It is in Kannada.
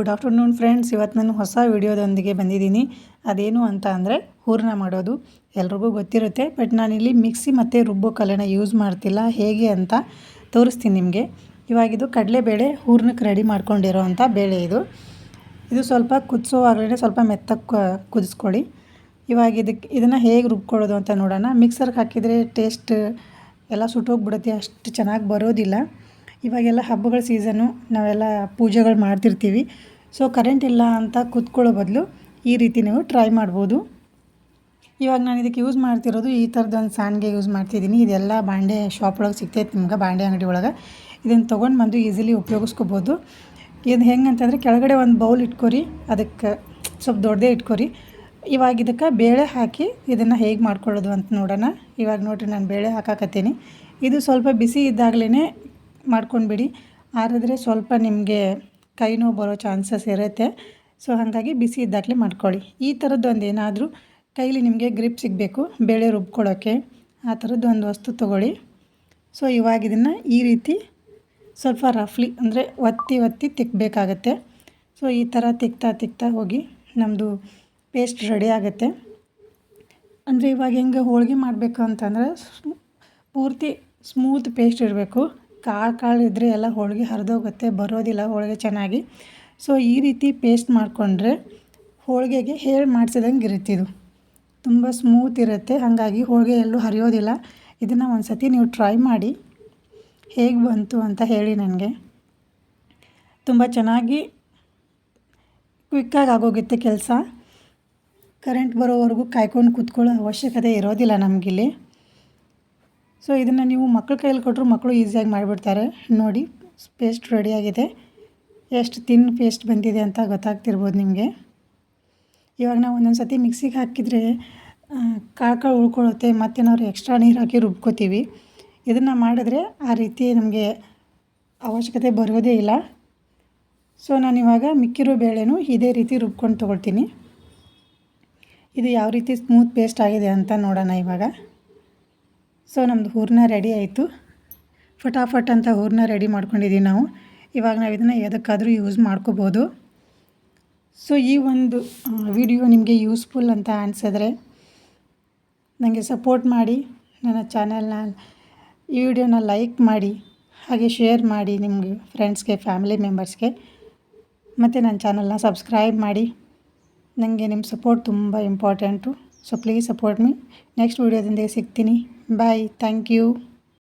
ಗುಡ್ ಆಫ್ಟರ್ನೂನ್ ಫ್ರೆಂಡ್ಸ್ ಇವತ್ತು ನಾನು ಹೊಸ ವಿಡಿಯೋದೊಂದಿಗೆ ಬಂದಿದ್ದೀನಿ. ಅದೇನು ಅಂತ ಅಂದರೆ ಹೂರಣ ಮಾಡೋದು. ಎಲ್ರಿಗೂ ಗೊತ್ತಿರುತ್ತೆ, ಬಟ್ ನಾನಿಲ್ಲಿ ಮಿಕ್ಸಿ ಮತ್ತು ರುಬ್ಬೋ ಕಲೆನ ಯೂಸ್ ಮಾಡ್ತಿಲ್ಲ. ಹೇಗೆ ಅಂತ ತೋರಿಸ್ತೀನಿ ನಿಮಗೆ. ಇವಾಗಿದು ಕಡಲೆಬೇಳೆ ಹೂರ್ಣಕ್ಕೆ ರೆಡಿ ಮಾಡ್ಕೊಂಡಿರೋ ಅಂಥ ಬೇಳೆ ಇದು. ಇದು ಸ್ವಲ್ಪ ಕುದಿಸೋವಾಗಲೇ ಸ್ವಲ್ಪ ಮೆತ್ತಕ್ಕೆ ಕುದಿಸ್ಕೊಳ್ಳಿ. ಇವಾಗ ಇದಕ್ಕೆ ಇದನ್ನು ಹೇಗೆ ರುಬ್ಕೊಳ್ಳೋದು ಅಂತ ನೋಡೋಣ. ಮಿಕ್ಸರ್ಗೆ ಹಾಕಿದರೆ ಟೇಸ್ಟ್ ಎಲ್ಲ ಸುಟ್ಟೋಗ್ಬಿಡುತ್ತೆ. ಅಷ್ಟು ಚೆನ್ನಾಗಿ ಬರೋದಿಲ್ಲ. ಇವಾಗೆಲ್ಲ ಹಬ್ಬಗಳ ಸೀಸನ್ನು ನಾವೆಲ್ಲ ಪೂಜೆಗಳು ಮಾಡ್ತಿರ್ತೀವಿ. ಸೊ ಕರೆಂಟ್ ಇಲ್ಲ ಅಂತ ಕೂತ್ಕೊಳ್ಳೋ ಬದಲು ಈ ರೀತಿ ನೀವು ಟ್ರೈ ಮಾಡ್ಬೋದು. ಇವಾಗ ನಾನು ಇದಕ್ಕೆ ಯೂಸ್ ಮಾಡ್ತಿರೋದು ಈ ಥರದ್ದು ಒಂದು ಸಾಣ್ಗೆ ಯೂಸ್ ಮಾಡ್ತಿದ್ದೀನಿ. ಇದೆಲ್ಲ ಬಾಂಡೆ ಶಾಪ್ ಒಳಗೆ ಸಿಗ್ತೈತೆ ನಿಮ್ಗೆ, ಬಾಂಡೆ ಅಂಗಡಿ ಒಳಗೆ. ಇದನ್ನು ತೊಗೊಂಡು ಬಂದು ಈಸಿಲಿ ಉಪಯೋಗಿಸ್ಕೋಬೋದು. ಇದು ಹೆಂಗೆ ಅಂತಂದರೆ ಕೆಳಗಡೆ ಒಂದು ಬೌಲ್ ಇಟ್ಕೊರಿ, ಅದಕ್ಕೆ ಸ್ವಲ್ಪ ದೊಡ್ಡದೇ ಇಟ್ಕೊರಿ. ಇವಾಗ ಇದಕ್ಕೆ ಬೇಳೆ ಹಾಕಿ ಇದನ್ನು ಹೇಗೆ ಮಾಡ್ಕೊಳ್ಳೋದು ಅಂತ ನೋಡೋಣ. ಇವಾಗ ನೋಡಿರಿ ನಾನು ಬೇಳೆ ಹಾಕಾಕತ್ತೀನಿ. ಇದು ಸ್ವಲ್ಪ ಬಿಸಿ ಇದ್ದಾಗಲೇ ಮಾಡ್ಕೊಂಡ್ಬಿಡಿ. ಆರಿದ್ರೆ ಸ್ವಲ್ಪ ನಿಮಗೆ ಕೈ ನೋವು ಬರೋ ಚಾನ್ಸಸ್ ಇರುತ್ತೆ. ಸೊ ಹಾಗಾಗಿ ಬಿಸಿ ಇದ್ದಾಗಲೇ ಮಾಡ್ಕೊಳ್ಳಿ. ಈ ಥರದ್ದೊಂದು ಏನಾದರೂ ಕೈಲಿ ನಿಮಗೆ ಗ್ರಿಪ್ ಸಿಗಬೇಕು, ಬೇಳೆ ರುಬ್ಕೊಳ್ಳೋಕ್ಕೆ ಆ ಥರದ್ದು ಒಂದು ವಸ್ತು ತೊಗೊಳ್ಳಿ. ಸೊ ಇವಾಗ ಇದನ್ನು ಈ ರೀತಿ ಸ್ವಲ್ಪ ರಫ್ಲಿ ಅಂದರೆ ಒತ್ತಿ ಒತ್ತಿ ತಿಕ್ಕಬೇಕಾಗತ್ತೆ ಸೊ ಈ ಥರ ತಿಕ್ತಾ ತಿಕ್ತಾ ಹೋಗಿ ನಮ್ಮದು ಪೇಸ್ಟ್ ರೆಡಿ ಆಗುತ್ತೆ. ಅಂದರೆ ಇವಾಗ ಹೆಂಗೆ ಹೋಳಿಗೆ ಮಾಡಬೇಕು ಅಂತಂದರೆ ಪೂರ್ತಿ ಸ್ಮೂತ್ ಪೇಸ್ಟ್ ಇರಬೇಕು. ಕಾಳು ಕಾಳು ಇದ್ದರೆ ಎಲ್ಲ ಹೋಳಿಗೆ ಹರಿದೋಗುತ್ತೆ, ಬರೋದಿಲ್ಲ ಹೋಳಿಗೆ ಚೆನ್ನಾಗಿ. ಸೊ ಈ ರೀತಿ ಪೇಸ್ಟ್ ಮಾಡಿಕೊಂಡ್ರೆ ಹೋಳಿಗೆಗೆ ಹೇಳಿ ಮಾಡಿಸಿದಂಗೆ ಇರುತ್ತಿದು ತುಂಬ ಸ್ಮೂತ್ ಇರುತ್ತೆ, ಹಾಗಾಗಿ ಹೋಳಿಗೆ ಎಲ್ಲೂ ಹರಿಯೋದಿಲ್ಲ. ಇದನ್ನು ಒಂದು ಸತಿ ನೀವು ಟ್ರೈ ಮಾಡಿ, ಹೇಗೆ ಬಂತು ಅಂತ ಹೇಳಿ ನನಗೆ. ತುಂಬ ಚೆನ್ನಾಗಿ ಕ್ವಿಕ್ಕಾಗಿ ಆಗೋಗುತ್ತೆ ಕೆಲಸ. ಕರೆಂಟ್ ಬರೋವರೆಗೂ ಕಾಯ್ಕೊಂಡು ಕೂತ್ಕೊಳ್ಳೋ ಅವಶ್ಯಕತೆ ಇರೋದಿಲ್ಲ ನಮಗಿಲ್ಲಿ. ಸೊ ಇದನ್ನು ನೀವು ಮಕ್ಳ ಕೈಯಲ್ಲಿ ಕೊಟ್ಟರು ಮಕ್ಕಳು ಈಸಿಯಾಗಿ ಮಾಡಿಬಿಡ್ತಾರೆ. ನೋಡಿ ಪೇಸ್ಟ್ ರೆಡಿಯಾಗಿದೆ ಎಷ್ಟು ತಿನ್ ಪೇಸ್ಟ್ ಬಂದಿದೆ ಅಂತ ಗೊತ್ತಾಗ್ತಿರ್ಬೋದು ನಿಮಗೆ. ಇವಾಗ ನಾವು ಒಂದೊಂದು ಸತಿ ಮಿಕ್ಸಿಗೆ ಹಾಕಿದರೆ ಕಾಳು ಕಾಳು ಉಳ್ಕೊಳ್ಳುತ್ತೆ ನಾವು ಎಕ್ಸ್ಟ್ರಾ ನೀರು ಹಾಕಿ ರುಬ್ಕೋತೀವಿ. ಇದನ್ನು ಮಾಡಿದ್ರೆ ಆ ರೀತಿ ನಮಗೆ ಅವಶ್ಯಕತೆ ಬರೋದೇ ಇಲ್ಲ. ಸೊ ನಾನಿವಾಗ ಮಿಕ್ಕಿರೋ ಬೇಳೆನೂ ಇದೇ ರೀತಿ ರುಬ್ಕೊಂಡು ತೊಗೊಳ್ತೀನಿ. ಇದು ಯಾವ ರೀತಿ ಸ್ಮೂತ್ ಪೇಸ್ಟ್ ಆಗಿದೆ ಅಂತ ನೋಡೋಣ ಇವಾಗ. ಸೊ ನಮ್ಮದು ಹೂರಣ ರೆಡಿ ಆಯಿತು. ಫಟಾಫಟ್ ಅಂತ ಹೂರಣ ರೆಡಿ ಮಾಡ್ಕೊಂಡಿದ್ದೀವಿ ನಾವು. ಇವಾಗ ನಾವು ಇದನ್ನು ಯಾವುದಕ್ಕಾದರೂ ಯೂಸ್ ಮಾಡ್ಕೋಬೋದು. ಸೊ ಈ ಒಂದು ವಿಡಿಯೋ ನಿಮಗೆ ಯೂಸ್ಫುಲ್ ಅಂತ ಅನಿಸಿದ್ರೆ ನನಗೆ ಸಪೋರ್ಟ್ ಮಾಡಿ, ನನ್ನ ಚಾನೆಲ್ನ ಈ ವಿಡಿಯೋನ ಲೈಕ್ ಮಾಡಿ, ಹಾಗೆ ಶೇರ್ ಮಾಡಿ ನಿಮಗೆ ಫ್ರೆಂಡ್ಸ್ಗೆ ಫ್ಯಾಮಿಲಿ ಮೆಂಬರ್ಸ್ಗೆ ಮತ್ತು ನನ್ನ ಚಾನಲ್ನ ಸಬ್ಸ್ಕ್ರೈಬ್ ಮಾಡಿ. ನನಗೆ ನಿಮ್ಮ ಸಪೋರ್ಟ್ ತುಂಬ important so please support me next ವೀಡಿಯೋದಿಂದ ಸಿಗ್ತೀನಿ. Bye. Thank you.